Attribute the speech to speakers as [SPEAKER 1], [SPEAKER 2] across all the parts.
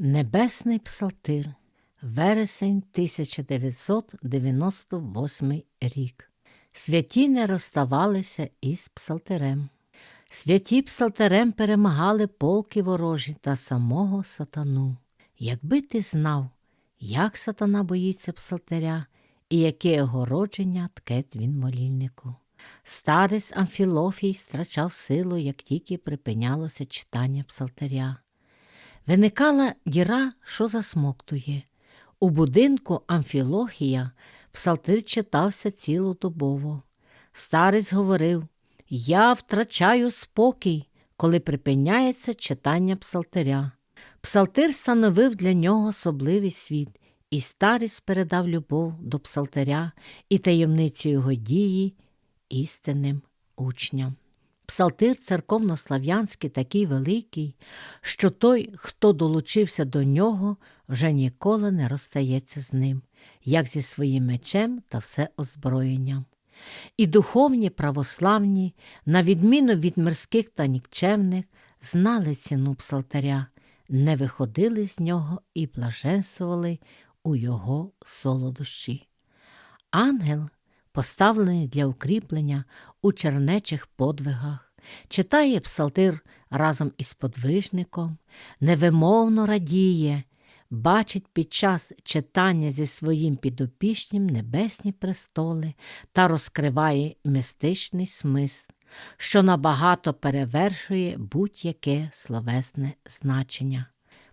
[SPEAKER 1] Небесний псалтир, вересень 1998 рік. Святі не розставалися із псалтирем. Святі псалтирем перемагали полки ворожі та самого сатану. Якби ти знав, як сатана боїться псалтиря і яке огородження ткет він молільнику. Старець Амфілофій страчав силу, як тільки припинялося читання псалтиря. Виникала діра, що засмоктує. У будинку Амфілохія псалтир читався цілодобово. Старець говорив Я втрачаю спокій, коли припиняється читання псалтиря. Псалтир становив для нього особливий світ, і старець передав любов до псалтиря і таємницю його дії істинним учням. Псалтир церковнослав'янський такий великий, що той, хто долучився до нього, вже ніколи не розстається з ним, як зі своїм мечем та все озброєнням. І духовні православні, на відміну від мирських та нікчемних, знали ціну псалтаря, не виходили з нього і блаженствували у його солодощі. Ангел поставлений для укріплення у чернечих подвигах, читає псалтир разом із подвижником, невимовно радіє, бачить під час читання зі своїм підопічнім небесні престоли та розкриває містичний смисл, що набагато перевершує будь-яке словесне значення.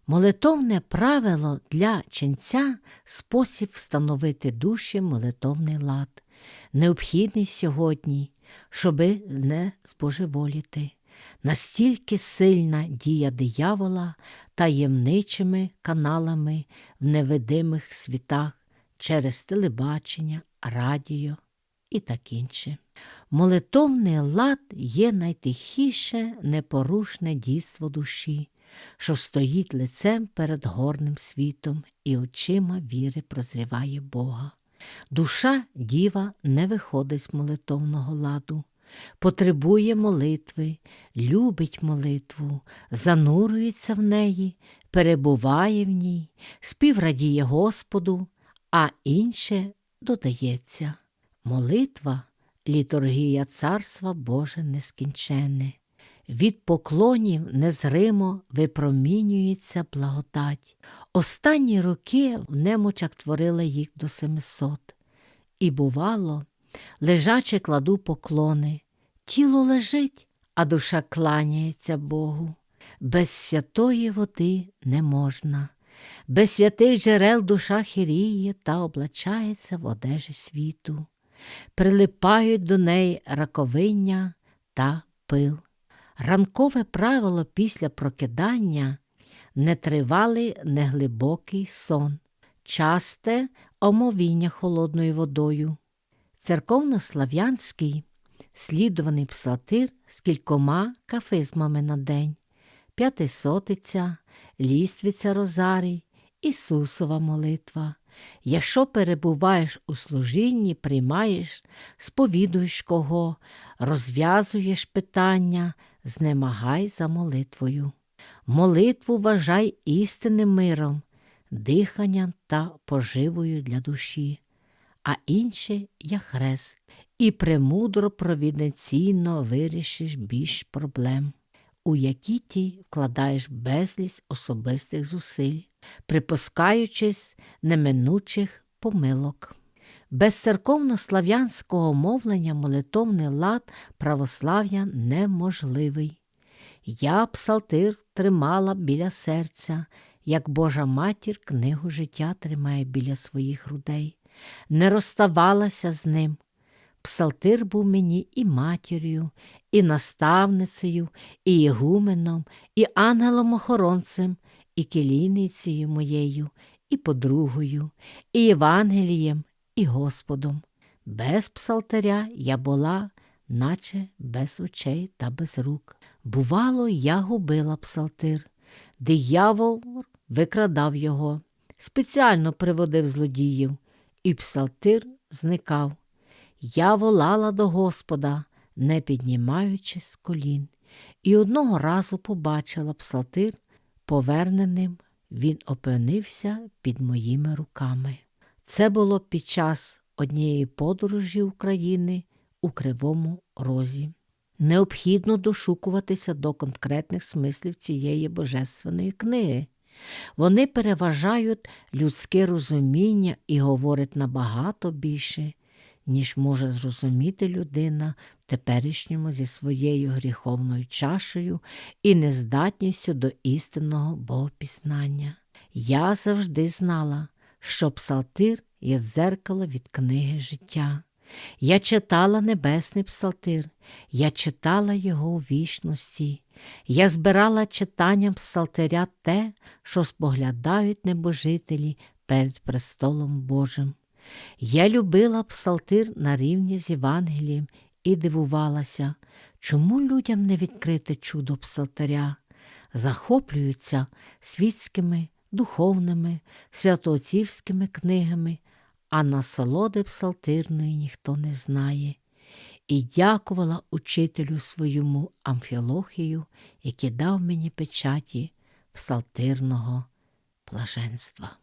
[SPEAKER 1] Молитовне правило для ченця спосіб встановити душі молитовний лад, необхідний сьогодні, щоби не збожеволіти. Настільки сильна дія диявола таємничими каналами в невидимих світах через телебачення, радіо і так інше. Молитовний лад є найтихіше непорушне дійство душі, що стоїть лицем перед горним світом і очима віри прозріває Бога. Душа діва не виходить з молитовного ладу, потребує молитви, любить молитву, занурюється в неї, перебуває в ній, співрадіє Господу, а інше додається. Молитва літургія Царства Боже нескінченне. Від поклонів незримо випромінюється благодать. Останні роки в немочах творила їх до семисот. І, бувало, лежачи кладу поклони. Тіло лежить, а душа кланяється Богу. Без святої води не можна, без святих джерел душа хиріє та облачається в одежі світу. Прилипають до неї раковиння та пил. Ранкове правило після прокидання нетривалий неглибокий сон, часте омовіння холодною водою. Церковнослав'янський слідуваний псалтир з кількома кафизмами на день, п'ятисотиця, ліствиця Розарій, Ісусова молитва. Якщо перебуваєш у служінні, приймаєш, сповідуєш кого, розв'язуєш питання, знемагай за молитвою. Молитву вважай істинним миром, диханням та поживою для душі, а інше я хрест, і премудро провіденційно вирішиш більш проблем, у які ті вкладаєш безліч особистих зусиль, припускаючись неминучих помилок. Без церковно-слав'янського мовлення молитовний лад православ'я неможливий. Я псалтир тримала біля серця, як Божа матір книгу життя тримає біля своїх грудей, не розставалася з ним. Псалтир був мені і матір'ю, і наставницею, і ігуменом, і ангелом-охоронцем, і келійницею моєю, і подругою, і Євангелієм, і Господом. Без псалтаря я була, наче без очей та без рук. Бувало, я губила псалтир. Диявол викрадав його, спеціально приводив злодіїв, і псалтир зникав. Я волала до Господа, не піднімаючись з колін, і одного разу побачила псалтир поверненим він опинився під моїми руками. Це було під час однієї подорожі України у Кривому Розі. Необхідно дошукуватися до конкретних смислів цієї божественної книги. Вони переважають людське розуміння і говорять набагато більше, ніж може зрозуміти людина в теперішньому зі своєю гріховною чашею і нездатністю до істинного богопізнання. Я завжди знала, що псалтир є дзеркало від книги життя. Я читала небесний псалтир, я читала його у вічності, я збирала читанням псалтиря те, що споглядають небожителі перед престолом Божим. Я любила псалтир на рівні з Євангелієм і дивувалася, чому людям не відкрите чудо псалтиря, захоплюються світськими, духовними, святоотцівськими книгами, а насолоди псалтирної ніхто не знає. І дякувала учителю своєму Амфілохію, який дав мені печаті псалтирного блаженства.